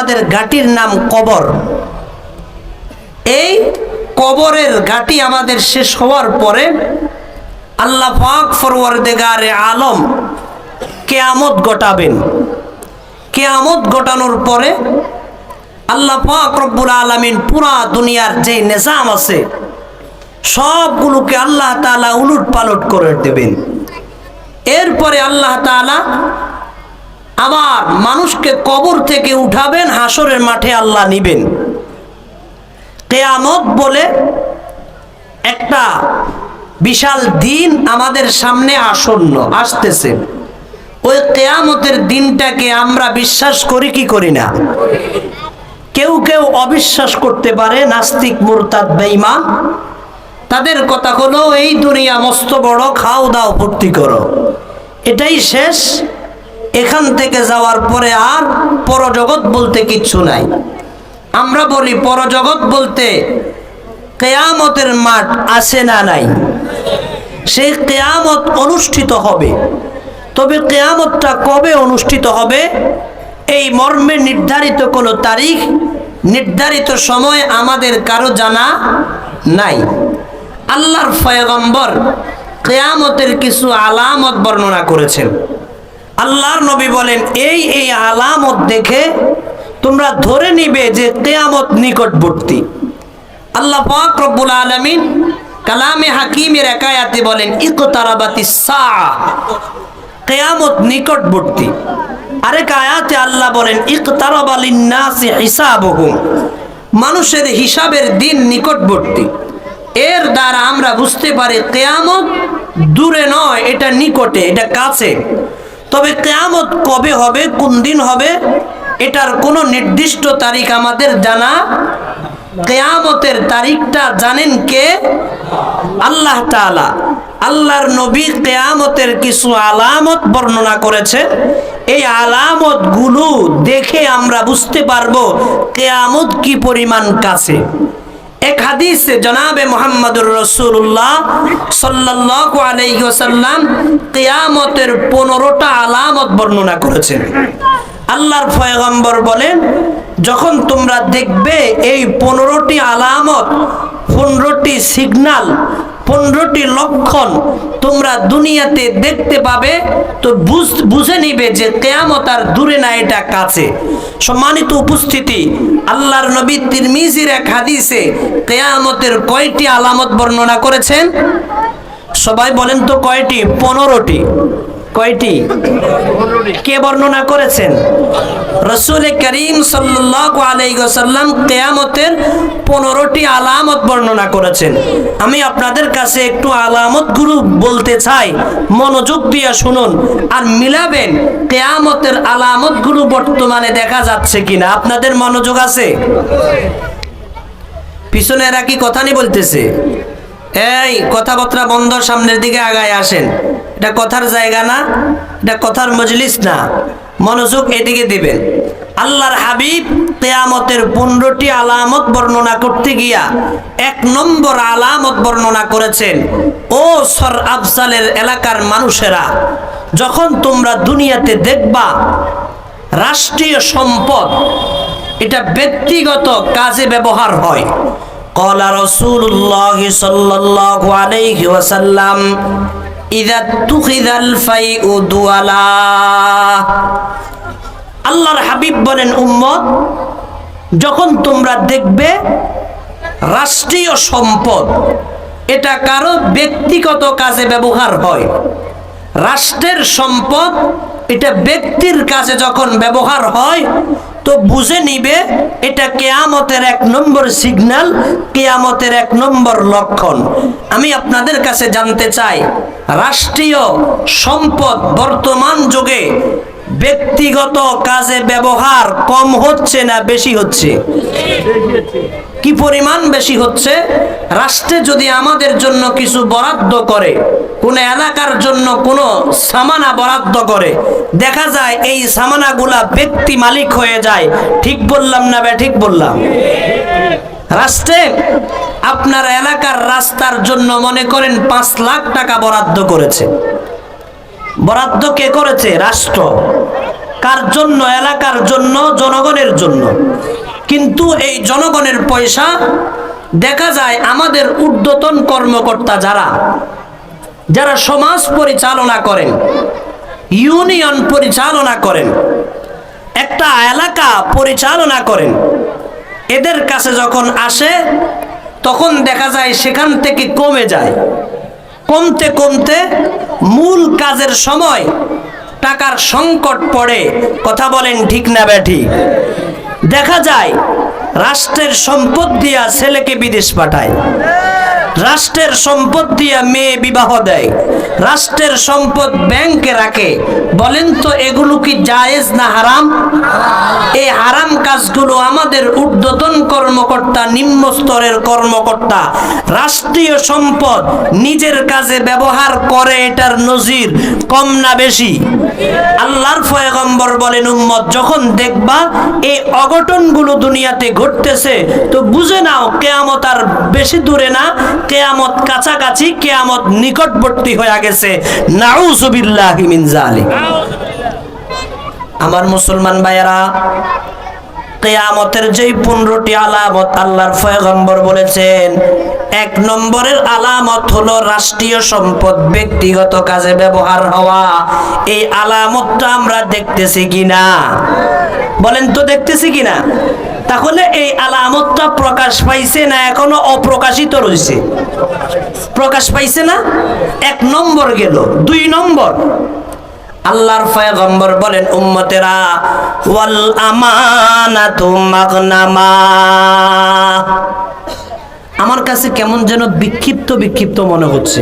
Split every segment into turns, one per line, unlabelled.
আমাদের ঘাটির নাম কবর। এই কবরের ঘাটি আমাদের শেষ হওয়ার পরে আল্লাহ পাক ফরওয়ারদেগারে আলম কেয়ামত ঘটাবেন। কেয়ামত ঘটানোর পরে আল্লাহ পাক রব্বুল আলমিন পুরা দুনিয়ার যে নিজাম আছে, সবগুলোকে আল্লাহ তাআলা উলুট পালট করে দেবেন। এরপরে আল্লাহ তাআলা আবার মানুষকে কবর থেকে উঠাবেন, হাসরের মাঠে আল্লাহ নিবেন। কেয়ামত বলে একটা বিশাল দিন আমাদের সামনে আসন্ন, আসতেছে। ওই কেয়ামতের দিনটাকে আমরা বিশ্বাস করি কি করি না? কেউ কেউ অবিশ্বাস করতে পারে, নাস্তিক, মুরতাদ, বেঈমান। তাদের কথা হলো এই দুনিয়া মস্ত বড়, খাও দাও, ভর্তি করো। এটাই শেষ। এখান থেকে যাওয়ার পরে আর পরজগৎ বলতে কিচ্ছু নাই। আমরা বলি, পরজগৎ বলতে কেয়ামতের মাঠ আছে না নাই? সেই কেয়ামত অনুষ্ঠিত হবে। তবে কেয়ামতটা কবে অনুষ্ঠিত হবে? এই মর্মে নির্ধারিত কোনো তারিখ, নির্ধারিত সময় আমাদের কারও জানা নাই। আল্লাহর ফয়গম্বর কেয়ামতের কিছু আলামত বর্ণনা করেছেন। আল্লাহর নবী বলেন, এই এই আলামত দেখে তোমরা ধরে নিবে যে কেয়ামত নিকটবর্তী। আল্লাহ পাক রব্বুল আলামিন কালামে হাকিমের একায়াতে বলেন, ইকতারাবাতি সাআ। কেয়ামত নিকটবর্তী। আরেক আয়াতে আল্লাহ বলেন, ইকতারাবা লিন্নাসি হিসাবহুম। মানুষের হিসাবের দিন নিকটবর্তী। এর দ্বারা আমরা বুঝতে পারি, কেয়ামত দূরে নয়, এটা নিকটে, এটা কাছে। তবে কেয়ামত কবে হবে? কোন দিন হবে? এটার কোনো নির্দিষ্ট তারিখ আমাদের জানা কেয়ামতের তারিখটা জানেন কে? আল্লাহ আল্লাহর নবী কেয়ামতের কিছু আলামত বর্ণনা করেছে। এই আলামতগুলো দেখে আমরা বুঝতে পারব কেয়ামত কি পরিমাণ কাছে। এক হাদিসে জনাবে মোহাম্মদুর রসুল্লাহ সাল্লাল্লাহু আলাইহি ওয়াসাল্লাম কিয়ামতের পনেরোটা আলামত বর্ণনা করেছেন। আল্লাহর ফয়গম্বর বলেন, যখন তোমরা দেখবে এই পনেরোটি আলামত, পনেরোটি সিগনাল পনেরোটি লক্ষণ তোমরা দুনিয়াতে দেখতে পাবে, তো বুঝে নিবে যে কেয়ামত আর দূরে না, এটা কাছে। সম্মানিত উপস্থিতি, আল্লাহর নবী তিরমিজির এক হাদিসে কেয়ামতের কয়টি আলামত বর্ণনা করেছেন? সবাই বলেন তো কয়টি? পনেরোটি। কয়টি? কে বর্ণনা করেছেন? রসুল করিম ওয়াসাল্লাম কিয়ামতের পনেরোটি আলামত বর্ণনা করেছেন। আমি আপনাদের কাছে একটু আলামত গুরু বলতে চাই। মনোযোগ দিয়ে শুনুন। আর মিলাবেন তেয়ামতের আলামত গুরু বর্তমানে দেখা যাচ্ছে কিনা? আপনাদের মনোযোগ আছে? পিছনে এরা কি কথা নি বলতেছে? এই কথাবার্তা বন্ধ সামনের দিকে আগায় আসেন। এটা কথার জায়গা না, এটা কথার মজলিস না। মনোযোগ এদিকে দিবেন। আল্লাহর হাবিব তেয়ামতের পনেরোটি আলামত বর্ণনা করতে গিয়া এক নম্বর আলামত বর্ণনা করেছেন, ও সর আফজালের এলাকার মানুষেরা, যখন তোমরা দুনিয়াতে দেখবা রাষ্ট্রীয় সম্পদ, এটা ব্যক্তিগত কাজে ব্যবহার হয়। কলা রসুল্লাহ সাল্লাহ আলাইহি ওয়াসাল্লাম আল্লাহর হাবিব বলেন, উম্মত, যখন তোমরা দেখবে রাষ্ট্রীয় সম্পদ, এটা কারও ব্যক্তিগত কাজে ব্যবহার হয়। রাষ্ট্রের সম্পদ, এটা ব্যক্তির কাছে যখন ব্যবহার হয় তো বুঝে নিবে, এটা কেয়ামতের এক নম্বর সিগন্যাল কেয়ামতের এক নম্বর লক্ষণ। আমি আপনাদের কাছে জানতে চাই, রাষ্ট্রীয় সম্পদ বর্তমান যুগে ব্যক্তিগত কাজে ব্যবহার কম হচ্ছে না বেশি হচ্ছে? কি পরিমাণ বেশি হচ্ছে? রাষ্ট্রে যদি আমাদের জন্য কিছু বরাদ্দ করে, কোন এলাকার জন্য কোনো সামানা বরাদ্দ করে, দেখা যায় এই সামানাগুলা ব্যক্তি মালিক হয়ে যায়। ঠিক বললাম না বে, ঠিক বললাম? রাষ্ট্রে আপনার এলাকার রাস্তার জন্য মনে করেন পাঁচ লাখ টাকা বরাদ্দ করেছে। বরাদ্দ কে করেছে? রাষ্ট্র। কার জন্য, এলাকার জন্য, জনগণের জন্য। কিন্তু এই জনগণের পয়সা দেখা যায় আমাদের ঊর্ধ্বতন কর্মকর্তা যারা যারা সমাজ পরিচালনা করেন, ইউনিয়ন পরিচালনা করেন, একটা এলাকা পরিচালনা করেন, এদের কাছে যখন আসে, তখন দেখা যায় সেখান থেকে কমে যায়। কমতে কমতে মূল কাজের সময় টাকার সংকট পড়ে। কথা বলেন ঠিক না ব্যাঠি দেখা যায়, রাষ্ট্রের সম্পদ দিয়া ছেলেকে বিদেশ পাঠায়। রাষ্ট্রের সম্পদ দিয়া মেয়ে বিবাহ দেয়। রাষ্ট্রের সম্পদ ব্যাংকে রাখে। বলেন তো, এগুলো কি জায়েজ না হারাম? এই হারাম কাজগুলো আমাদের ঊর্ধ্বতন কর্মকর্তা, নিম্ন স্তরের কর্মকর্তা, রাষ্ট্রীয় সম্পদ নিজের কাজে ব্যবহার করে এটার নজির কম না বেশি। আল্লাহর পয়গম্বর বলেন, উম্মত, যখন দেখবা এই অঘটনগুলো দুনিয়াতে ঘটতেছে, তো বুঝে নাও, কেয়ামত আর বেশি দূরে না কেয়ামত কাছাকাছি কেয়ামত নিকটবর্তী হয়ে গেছে। আমার মুসলমান ভাইয়েরা, কেয়ামতের যেই পনেরোটি আলামত আল্লাহর পয়গম্বর বলেছেন, এক নম্বরের আলামত হলো রাষ্ট্রীয় সম্পদ, ব্যক্তিগত কাজে ব্যবহার হওয়া। এই আলামতটা আমরা দেখতেছি কিনা? বলেন তো দেখতেছি কিনা? তাহলে এই আলামতটা প্রকাশ পাইছে না এখনও? অপ্রকাশিত রয়েছে। প্রকাশ পাইছে না? এক নম্বর গেল। দুই নম্বর। আল্লাহর পয়গম্বর বলেন, উম্মতেরা, ওয়াল আমানাতু মাগনামা। আমার কাছে কেমন যেন বিক্ষিপ্ত বিক্ষিপ্ত মনে হচ্ছে।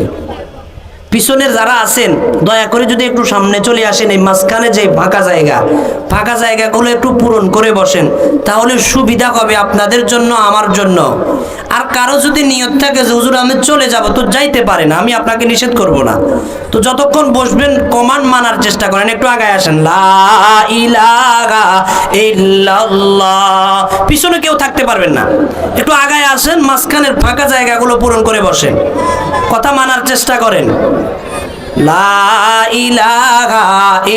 পিছনের যারা আছেন, দয়া করে যদি একটু সামনে চলে আসেন, এই মাঝখানে যে ফাঁকা জায়গা, ফাঁকা জায়গাগুলো একটু পূরণ করে বসেন, তাহলে সুবিধা হবে আপনাদের জন্য, আমার জন্য। আর কারও যদি নিয়ত থাকে যে, হুজুর, আমি চলে যাব, তো যাইতে পারে না, আমি আপনাকে নিষেধ করব না। তো যতক্ষণ বসবেন, কমান্ড মানার চেষ্টা করেন, একটু আগায় আসেন পিছনে কেউ থাকতে পারবেন না। একটু আগায় আসেন, মাঝখানের ফাঁকা জায়গাগুলো পূরণ করে বসেন। কথা মানার চেষ্টা করেন। লা ইলাহা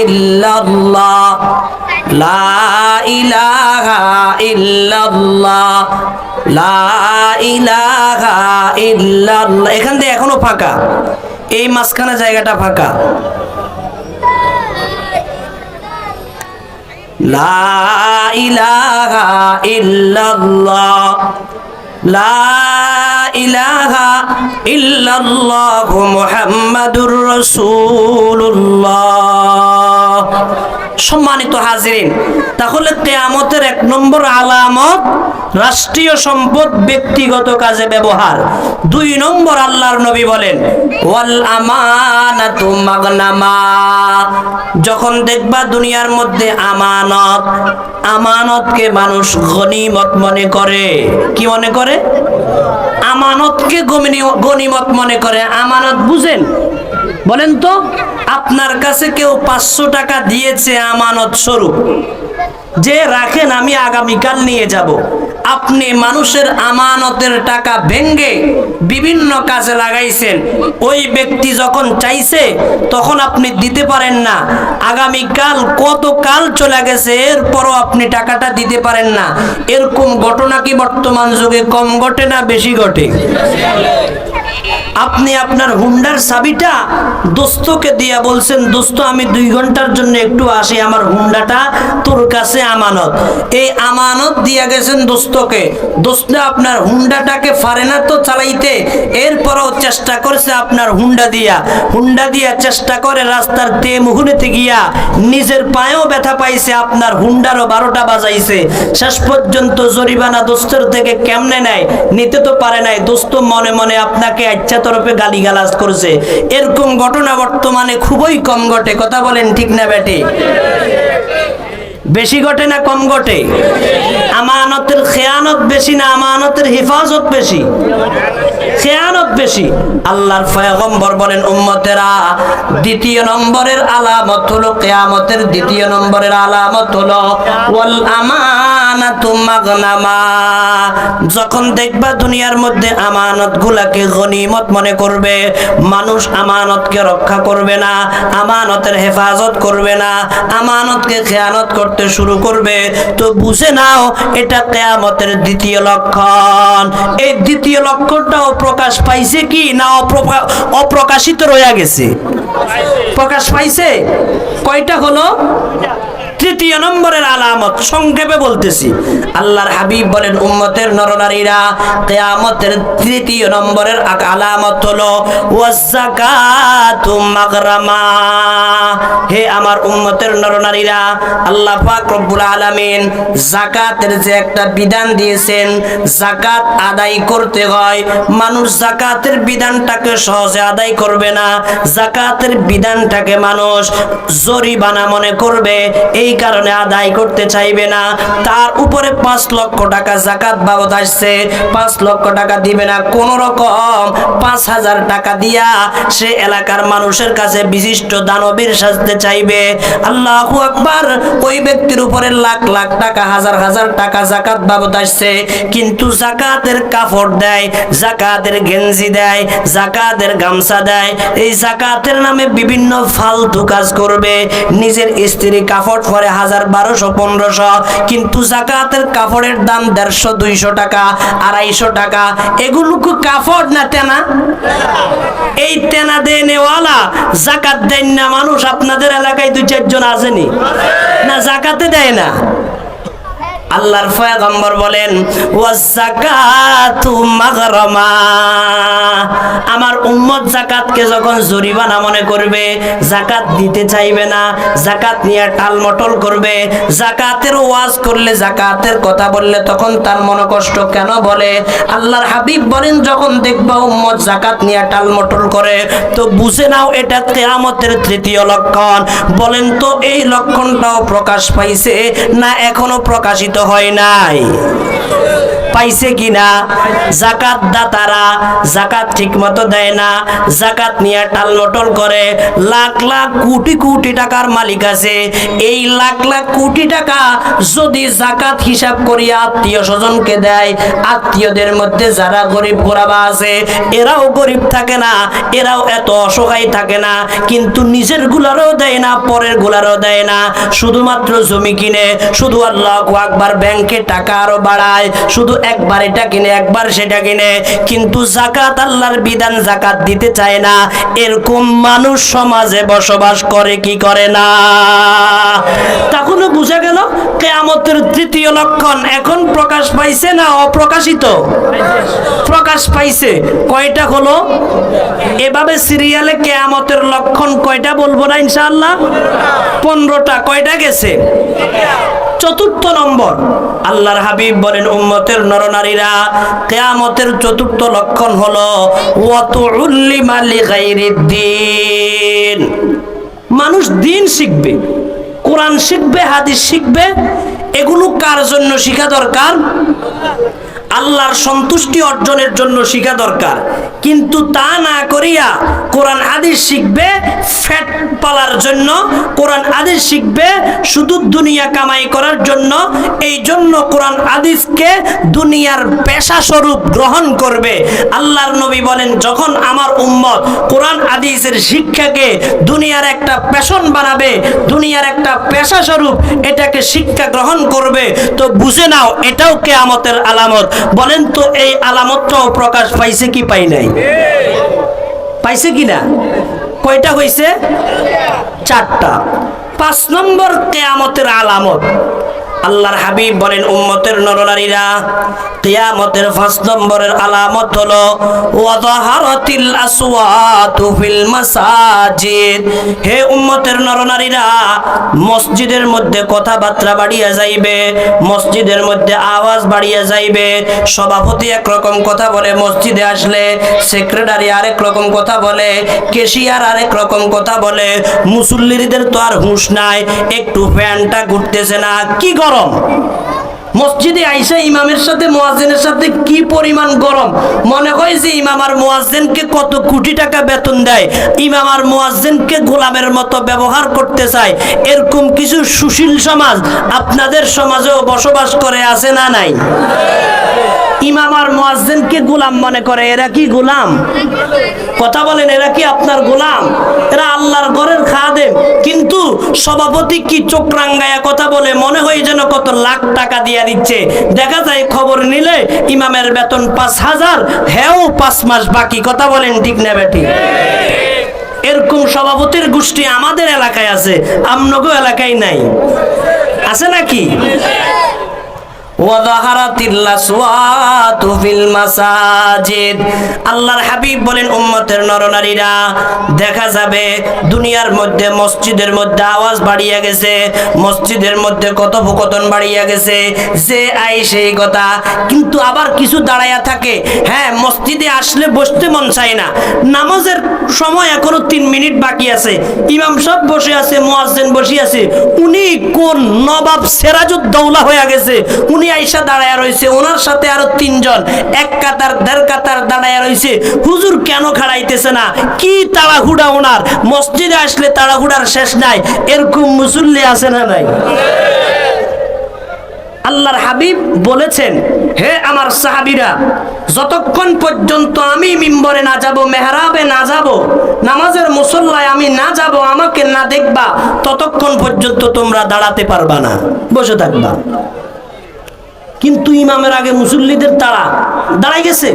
ইল্লাল্লাহ। লা ইলাহা ইল্লাল্লাহ। এখান দিয়ে এখনও ফাঁকা। এই মাঝখানে জায়গাটা ফাঁকা। লা ইলাহা ইল্লাল্লাহ। লা ইলাহা ইল্লাল্লাহ মুহাম্মাদুর রাসূলুল্লাহ। সম্মানিত হাজিরিন, তাহলে কেয়ামতের এক নম্বর আলামত রাষ্ট্রীয় সম্পদ ব্যক্তিগত কাজে ব্যবহার। দুই নম্বর আল্লাহর নবী বলেন, ওয়াল আমানাতু মাগনামা। যখন দেখবা দুনিয়ার মধ্যে আমানত, আমানতকে মানুষ গনিমত মনে করে। কি মনে করে? আমানতকে গনিমত মনে করে। আমানত বুঝেন? বলেন তো, আপনার কাছে কেউ পাঁচশো টাকা দিয়েছে আমানত স্বরূপ। যে রাখেন, আমি আগামীকাল নিয়ে যাব। আপনি মানুষের আমানতের টাকা ভেঙ্গে বিভিন্ন কাজে লাগাইছেন। ওই ব্যক্তি যখন চাইছে, তখন আপনি দিতে পারেন না। আগামীকাল কত কাল চলে গেছে, এরপরও আপনি টাকাটা দিতে পারেন না। এরকম ঘটনা কি বর্তমান যুগে কম ঘটে না বেশি ঘটে? আপনি আপনার হুন্ডার চাবিটা দোস্তকে দিয়া বলছেন, দোস্ত, আমি দুই ঘণ্টার জন্য একটু আসি, আমার হুন্ডাটা তোর কাছে আমানত। এই আমানত দিয়া গেছেন দোস্তকে। দোস্ত, আপনার হুন্ডাটাকে পারে না তো চালাইতে। এরপরও চেষ্টা করছে আপনার হুন্ডা দিয়া। হুন্ডা দিয়া চেষ্টা করে রাস্তার তে মুহুনেতে গিয়া নিজের পায়েও ব্যথা পাইছে, আপনার হুন্ডারও বারোটা বাজাইছে। শেষ পর্যন্ত জরিমানা দোস্তের থেকে কেমনে নেয়, নিতে তো পারে নাই। দোস্ত, মনে মনে আপনাকে ইচ্ছা তরফে গালিগালাজ করছে। এরকম ঘটনা বর্তমানে খুবই কম ঘটে। কথা বলেন ঠিক না বেটে বেশি ঘটে না কম ঘটে? আমানতের খেয়ানত বেশি না আমানতের হেফাজত বেশি? খেয়ানত বেশি। আল্লাহর পয়গম্বর বলেন, উম্মতেরা, দ্বিতীয় নম্বরের আলামত হলো, কেয়ামতের দ্বিতীয় নম্বরের আলামত হলো ওয়াল আমান যখন দেখবা দুনিয়ার মধ্যে আমানত গুলাকে গনিমত মনে করবে, মানুষ আমানতকে রক্ষা করবে না, আমানতের হেফাজত করবে না, আমানতকে খেয়ানত করতে শুরু করবে। তো বুঝে নাও, এটা কেয়ামতের দ্বিতীয় লক্ষণ। এই দ্বিতীয় লক্ষণটাও প্রকাশ পাইছে কি না অপ্রকা- অপ্রকাশিত রয়ে গেছে? প্রকাশ পাইছে? কয়টা হলো? তৃতীয় নম্বরের আলামত সংক্ষেপে বলতেছি। আল্লাহর হাবিব বলেন, উম্মতের নরনারীরা কেয়ামতের তৃতীয় নম্বরের আলামত হলো হে আমার উম্মতের নরনারীরা, আল্লাহ পাক রব্বুল আলামিন জাকাতের যে একটা বিধান দিয়েছেন জাকাত আদায় করতে হয়। মানুষ জাকাতের বিধানটাকে সহজে আদায় করবে না। জাকাতের বিধানটাকে মানুষ জরিমানা মনে করবে। এই কারণে আদায় করতে চাইবে না। তার উপরে পাঁচ লক্ষ টাকা জাকাত বাবদ আসছে। পাঁচ লক্ষ টাকা দিবে না কোন রকম। পাঁচ হাজার টাকা দিয়া সে এলাকার মানুষের কাছে বিশিষ্ট দানবীর সাজতে চাইবে। আল্লাহ আকবার, ওই ব্যক্তির উপরে লাখ লাখ টাকা, হাজার হাজার টাকা জাকাত বাবদ আসছে। কিন্তু জাকাতের কাপড় দেয়, জাকাতের গেঞ্জি দেয়, জাকাতের গামছা দেয়। এই জাকাতের নামে বিভিন্ন ফালতু কাজ করবে। নিজের স্ত্রী কাপড় পরে হাজার বারোশো, পনেরোশো, কিন্তু জাকাতের কাপড়ের দাম দেড়শো, দুইশো টাকা, আড়াইশো টাকা। এগুলো কি কাপড় না তেনা? এই তেনা দেয় নেওয়ালা জাকাত দেন না মানুষ, আপনাদের এলাকায় দুই চারজন আসেনি? না জাকাতে দেয় না। আল্লাহর পয়গম্বর বলেন আমার উম্মত জাকাতকে যখন জরিমানা মনে করবে জাকাত দিতে চাইবে না জাকাত নিয়ে টালমটল করবে জাকাতের ওয়াজ করলে জাকাতের কথা বললে তখন তার মনে কষ্ট কেন বলে? আল্লাহর হাবিব বলেন, যখন দেখবা উম্মত জাকাত নিয়ে টালমটল করে, তো বুঝে নাও এটা কেয়ামতের তৃতীয় লক্ষণ। বলেন, তো এই লক্ষণটাও প্রকাশ পাইছে না এখনও প্রকাশিত হয় নাই। পাইছে কিনা জাকাত দাতারা জাকাত ঠিক মতো দেয় না জাকাত নিয়ে টালমটল করে, লাখ লাখ কোটি কোটি টাকার মালিক আছে। এই লাখ লাখ কোটি টাকা যদি জাকাত হিসাব করিয়া আত্মীয় স্বজনকে দেয়, আত্মীয়দের মধ্যে যারা গরিব গোরাবা আছে, এরাও গরিব থাকে না, এরাও এত অসহায় থাকে না, কিন্তু নিজের গুলারও দেয় না, পরের গুলারও দেয় না। শুধুমাত্র জমি কিনে, শুধু আল্লাহ আকবার, ব্যাংকে টাকা আরও বাড়ায়, শুধু একবার এটা কিনে, একবার সেটা কিনে, কিন্তু জাকাত আল্লাহর বিধান জাকাত দিতে চায় না। এরকম মানুষ সমাজে বসবাস করে, কি করে না? তখনও বুঝা গেল, কেয়ামতের তৃতীয় লক্ষণ এখন প্রকাশ পাইছে না অপ্রকাশিত? প্রকাশ পাইছে। কয়টা হলো? এভাবে সিরিয়ালে কেয়ামতের লক্ষণ কয়টা বলব না ইনশাআল্লাহ? পনেরোটা। কয়টা গেছে? চতুর্থ নম্বর। আল্লাহর হাবিব বলেন, উম্মতের নরনারীরা কেয়ামতের চতুর্থ লক্ষণ হলো লিগাইরিদ্দিন মানুষ দিন শিখবে, কোরআন শিখবে, হাদিস শিখবে, এগুলো কার জন্য শিখা দরকার? আল্লাহর সন্তুষ্টি অর্জনের জন্য শিখা দরকার। কিন্তু তা না করিয়া কোরআন হাদিস শিখবে ফ্যাট পালার জন্য, কোরআন হাদিস শিখবে শুধু দুনিয়া কামাই করার জন্য এই জন্য কোরআন হাদিসকে দুনিয়ার পেশা স্বরূপ গ্রহণ করবে। আল্লাহর নবী বলেন, যখন আমার উম্মত কোরআন আদিসের শিক্ষাকে দুনিয়ার একটা পেশন বানাবে, দুনিয়ার একটা পেশা স্বরূপ এটাকে শিক্ষা গ্রহণ করবে, তো বুঝে নাও এটাও কেয়ামতের আলামত। বলেন তো, এই আলামতটাও প্রকাশ পাইছে কি পাই নাই? পাইছে কি না? কয়টা হয়েছে চারটা। পাঁচ নম্বর কেয়ামতের আলামত। আল্লাহর হাবিব বলেন, উম্মতের নরনারীরা কিয়ামতের পাঁচ নম্বরের আলামত হলো ওয়াজাহারাতিল আসওয়াতু ফিল মাসাজিদ। হে উম্মতের নরনারীরা, মসজিদের মধ্যে কথাবার্তা বাড়িয়া যাইবে, মসজিদের মধ্যে আওয়াজ বাড়িয়া যাইবে, সভাপতি একরকম কথা বলে মসজিদে আসলে, সেক্রেটারি আরেক রকম কথা বলে কেশিয়ার আরেক রকম কথা বলে, মুসল্লিদের তো আর হুঁশ নাই, একটু ফ্যানটা ঘুরতেছে না, কি গরম। মসজিদে আইসা ইমামের সাথে, মোয়াজ্জেনের সাথে কি পরিমাণ গরম? মনে হয় যে ইমাম আর মোয়াজ্জেনকে কত কোটি টাকা বেতন দেয়। ইমাম আর মোয়াজ্জেনকে গোলামের মতো ব্যবহার করতে চায়। এরকম কিছু সুশীল সমাজ আপনাদের সমাজেও বসবাস করে, আছে না নাই? ইমাম আর মোয়াজ্জেনকে গোলাম মনে করে, এরা কি গোলাম? কথা বলেন, এরা কি আপনার গোলাম? এরা আল্লাহর ঘরের খাদেম। কিন্তু সভাপতি কি চোখ রাঙ্গায়া কথা বলে, মনে হয় যেন কত লাখ টাকা দিয়া দিচ্ছে। দেখা যায় খবর নিলে ইমামের বেতন পাঁচ হাজার হ্যাঁ পাঁচ মাস বাকি। কথা বলেন ঠিক না বেটি? এরকম সভাপতির গোষ্ঠী আমাদের এলাকায় আছে আমনগো এলাকায় নাই। আছে নাকি ওয়াজাহারাতিল আসওয়াতু ফিল মাসাজিদ কিন্তু আবার কিছু দাঁড়ায়া থাকে হ্যাঁ মসজিদে আসলে বসতে মন চায় না। নামাজের সময় এখনও তিন মিনিট বাকি আছে। ইমাম সব বসে আছে, মুয়াজ্জিন বসে আছে। উনি কোন নবাব সিরাজউদ্দৌলা হয়ে গেছে। উনি আইসা দাঁড়ায় রয়েছে ওনার সাথে আরও তিনজন, এক কাতার, দেড় কাতার দাঁড়ায় রয়েছে হুজুর কেন খাড়াইতেছে না? কি তাড়াহুড়া ওনার? মসজিদে আসলে তাড়াহুড়ার শেষ নাই। এরকম মুসল্লি আছে না নাই? আল্লাহর হাবিব বলেছেন, হে আমার সাহাবিরা, যতক্ষণ পর্যন্ত আমি মিম্বরে না যাব, মেহরাবে না যাব, নামাজের মুসল্লায় আমি না যাব, আমাকে না দেখবা, ততক্ষণ পর্যন্ত তোমরা দাঁড়াতে পারবা না। বসে থাকবা। কিন্তু ইমামের আগে মুসল্লিদের তাড়া দাঁড়াই গেছে?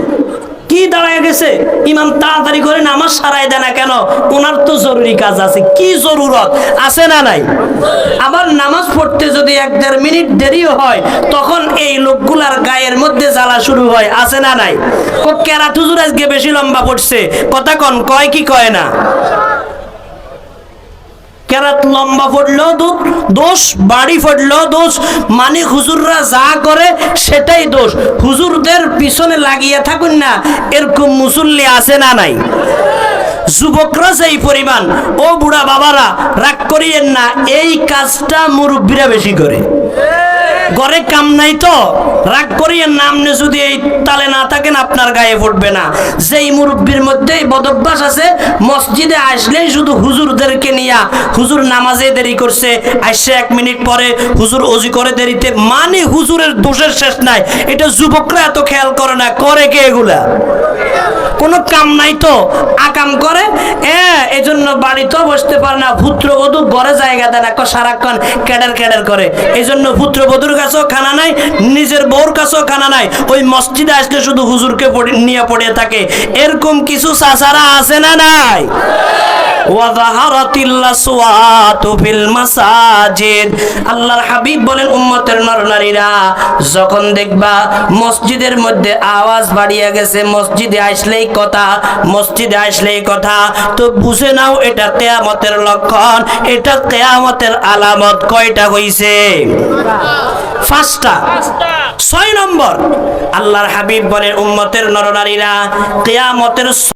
কি দাঁড়ায় গেছে? ইমাম তাড়াতাড়ি করে নামাজ সারাই দেয় না কেন? ওনার তো জরুরি কাজ আছে। কি জরুরত? আছে না নাই? আবার নামাজ পড়তে যদি এক দেড় মিনিট দেরিও হয়, তখন এই লোকগুলার গায়ের মধ্যে জ্বালা শুরু হয়। আছে না নাই? ও কেরাত হুজুর আজকে বেশি লম্বা পড়ছে? কথা কন, কয় কি কয় না? কেরাত লম্বা পড়লেও দোষ, বাড়ি পড়লেও দোষ। মানে হুজুররা যা করে সেটাই দোষ। হুজুরদের পিছনে লাগিয়ে থাকুন না, এরকম মুসল্লি আছে না নাই। যুবকরা সেই পরিমাণ, ও বুড়া বাবারা, রাগ করিয়েন না, এই কাজটা মুরব্বীরা বেশি করে। ঘরে কাম নাই তো। রাগ করিয়েন না আপনি যদি এই তালে না থাকেন, আপনার গায়ে পড়বে না। যেই মুরব্বীর মধ্যেই বদভ্যাস আছে, মসজিদে আসলেই শুধু হুজুরদেরকে নিয়া হুজুর নামাজে দেরি করছে। আসছে এক মিনিট পরে হুজুর অজি করে দেরিতে। মানে হুজুরের দোষের শেষ নাই। এটা যুবকরা এত খেয়াল করে না, করে কে এগুলা? কোনো কাম নাই তো। আকাম করে হ্যাঁ এই জন্য বাড়িতেও বসতে পারে না। পুত্রবধূ ঘরে জায়গা দেয় না সারাক্ষণ ক্যাডার ক্যাডার করে। এই জন্য পুত্রবধূর কাছেও খানা নাই, নিজের বউর কাছেও খানা নাই। ওই মসজিদে আসলে শুধু হুজুরকে নিয়ে পড়ে থাকে। এরকম কিছু চাচারা আছে না নাই? ওয়াজাহারাতিল আসওয়াতু ফিল মাসাজিদ। আল্লাহর হাবিব বলেন উম্মতের নরনারীরা যখন দেখবা মসজিদের মধ্যে আওয়াজ বাড়িয়ে গেছে মসজিদে আসলেই কথা মসজিদে আসলেই কথা তো বুঝে নাও এটা কেয়ামতের লক্ষণ এটা কেয়ামতের আলামত কয়টা হইছে? পাঁচটা। ছয় নম্বর। আল্লাহর হাবিব বলেন উম্মতের নরনারীরা কেয়ামতের